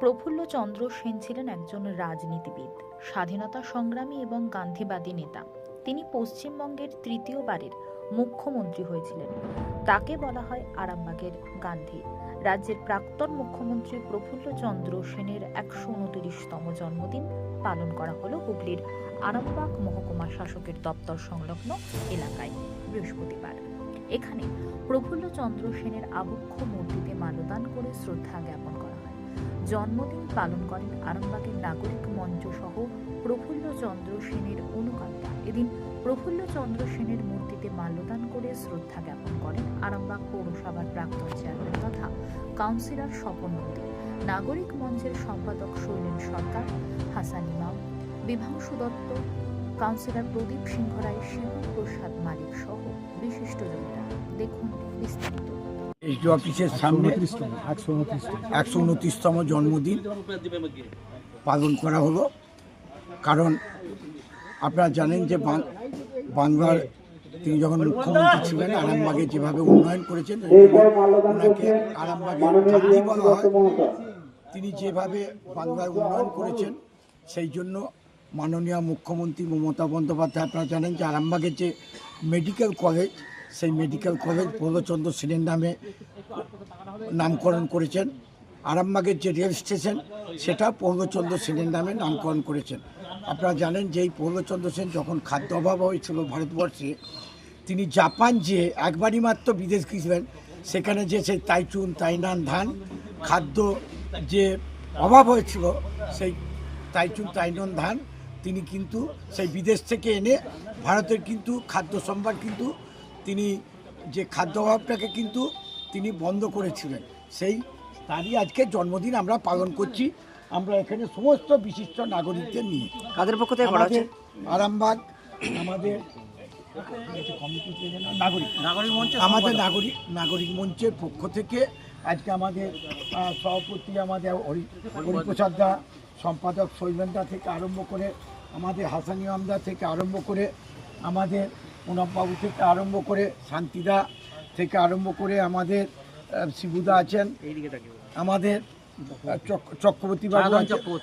প্রফুল্ল চন্দ্র সেন ছিলেন একজন রাজনীতিবিদ, স্বাধীনতা সংগ্রামী এবং গান্ধীবাদী নেতা। তিনি পশ্চিমবঙ্গের তৃতীয়বারের মুখ্যমন্ত্রী হয়েছিলেন। তাকে বলা হয় আরামবাগের গান্ধী। রাজ্যের প্রাক্তন মুখ্যমন্ত্রী প্রফুল্ল চন্দ্র সেনের একশো উনতিরিশতম জন্মদিন পালন করা হলো হুগলির আরামবাগ মহকুমা শাসকের দপ্তর সংলগ্ন এলাকায় বৃহস্পতিবার। এখানে প্রফুল্ল চন্দ্র সেনের আবক্ষ মূর্তিতে মাল্যদান করে শ্রদ্ধা জ্ঞাপন করা হয়। জন্মদিন পালন করেন আরামবাগের নাগরিক মঞ্চ সহ প্রফুল্ল চন্দ্র সেনের অনুগামীরা এদিন প্রফুল্ল চন্দ্র সেনের মূর্তিতে মাল্যদান করে শ্রদ্ধা জ্ঞাপন করেন আরামবাগ পৌরসভার প্রাক্তন চেয়ারম্যান তথা কাউন্সিলর স্বপন নন্দী নাগরিক মঞ্চের সম্পাদক শৈলেন সরকার, হাসান ইমাম, বিভাংশু দত্ত, কাউন্সিলর প্রদীপ সিংহ রায় শিবু প্রসাদ মালিক এসডি অফিসের সামনে একশো উনত্রিশ একশো উনত্রিশতম জন্মদিন পালন করা হলো। কারণ আপনারা জানেন যে বাং- বাংলার তিনি যখন মুখ্যমন্ত্রী ছিলেন আরামবাগে যেভাবে উন্নয়ন করেছেন ওনাকে আরামবাগের বলা হয়। তিনি যেভাবে বাংলার উন্নয়ন করেছেন সেই জন্য মাননীয় মুখ্যমন্ত্রী মমতা বন্দ্যোপাধ্যায় আপনারা জানেন যে আরামবাগের যে মেডিকেল কলেজ সেই মেডিকেল কলেজ পূর্ণচন্দ্র সেনের নামে নামকরণ করেছেন। আরামবাগের যে রেল স্টেশন, সেটা পূর্ণচন্দ্র সেনের নামে নামকরণ করেছেন। আপনারা জানেন যে এই পূর্ণচন্দ্র সেন যখন খাদ্য অভাব হয়েছিল ভারতবর্ষে, তিনি জাপান যে একবারই মাত্র বিদেশ গিয়েছিলেন। সেখানে যে সেই তাইচুন তাইনান ধান খাদ্য যে অভাব হয়েছিল, সেই তাইচুন তাইনন ধান তিনি কিন্তু সেই বিদেশ থেকে এনে ভারতের কিন্তু খাদ্য সম্ভার কিন্তু তিনি যে খাদ্য অভাবটাকে কিন্তু তিনি বন্ধ করেছিলেন সেই তারই আজকে জন্মদিন আমরা পালন করছি। আমরা এখানে সমস্ত বিশিষ্ট নাগরিকদের নিয়ে। কাদের পক্ষ থেকে আমাদের আরামবাগ আমাদের নাগরিক। নাগরিক মঞ্চ আমাদের নাগরিক নাগরিক মঞ্চের পক্ষ থেকে আজকে আমাদের সভাপতি আমাদের হরি হরিপ্রসাদ দা সম্পাদক শৈলেন্দা থেকে আরম্ভ করে আমাদের হাসানি আমদা থেকে আরম্ভ করে আমাদের প্রণববাবু থেকে আরম্ভ করে শান্তিদা থেকে আরম্ভ করে আমাদের শিবুদা আছেন আমাদের চক্রবর্তী বাবু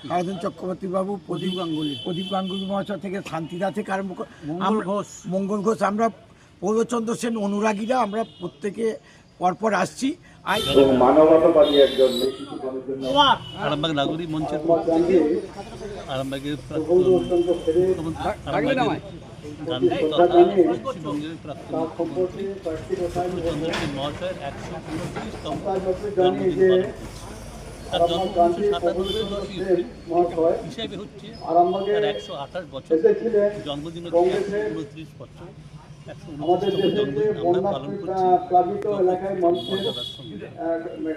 সাধন চক্রবর্তী। বাবু প্রদীপ গাঙ্গুলি প্রদীপ গাঙ্গুলি মহাশয় থেকে শান্তিদা থেকে আরম্ভ করে মঙ্গল ঘোষ। মঙ্গল ঘোষ আমরা পৌরচন্দ্র সেন অনুরাগীরা আমরা প্রত্যেকে পরপর আসছি মানবতাবাদী একজন আরামবাগ নাগরিক মঞ্চের আরামবাগের পশ্চিমবঙ্গের প্রাক্তন মুখ্যমন্ত্রী মহাশয়ের একশো উনত্রিশতম জন্মদিন পালন। তার জন্ম গান্ধী উনিশশো সাতানব্বই দশই মহাশয়। হিসেবে হচ্ছে তার একশো আঠাশ বছর জন্মদিন হচ্ছে একশো উনত্রিশ বছর। আমাদের দেশের যে বন্যা প্লাবিত এলাকায় আহ,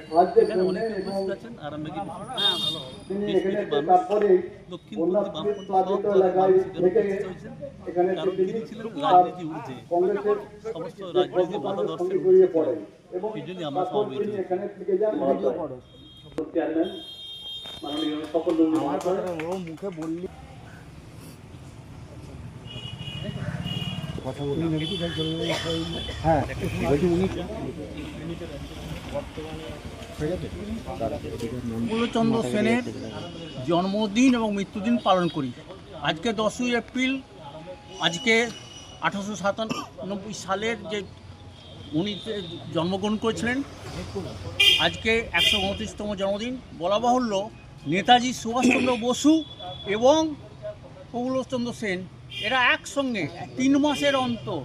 সাহায্যের জন্য এবং আরামবাগের তিনি এখানে তারপরে বন্যা প্লাবিত এলাকায় থেকে এখানে তিনি কংগ্রেসের সঙ্গে জড়িয়ে পড়েন এবং তারপর তিনি এখানে থেকে যান চেয়ারম্যান মাননীয় সকল মুখে বললি। কথা বলি। হ্যাঁ। বলছি উনি পূর্ণচন্দ্র সেনের জন্মদিন এবং মৃত্যুদিন পালন করি। আজকে দশই এপ্রিল আজকে আঠারোশো সাতানব্বই সালের যে উনি জন্মগ্রহণ করেছিলেন আজকে একশো উনত্রিশতম জন্মদিন। বলা বাহুল্য নেতাজি সুভাষচন্দ্র বসু এবং প্রফুল্লচন্দ্র সেন এরা একসঙ্গে, তিন মাসের অন্তর।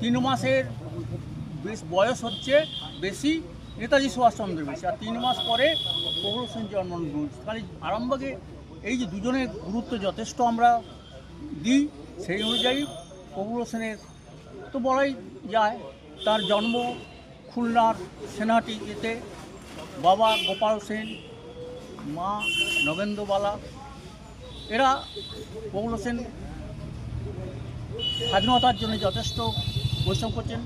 তিন মাসের বেশ বয়স হচ্ছে, বেশি নেতাজি সুভাষচন্দ্র বেশি। আর তিন মাস পরে প্রফুল্ল সেন জন্মগ্রহণ করেছে তাহলে আরামবাগে এই যে দুজনের গুরুত্ব যথেষ্ট আমরা দিই, সেই অনুযায়ী প্রফুল্ল সেনের তো বলাই যায়, তার জন্ম খুলনার সেনাটিতে। বাবা গোপাল সেন, মা নগেন্দ্রবালা। এরা প্রফুল্ল সেন স্বাধীনতার জন্য যথেষ্ট পরিশ্রম করছেন।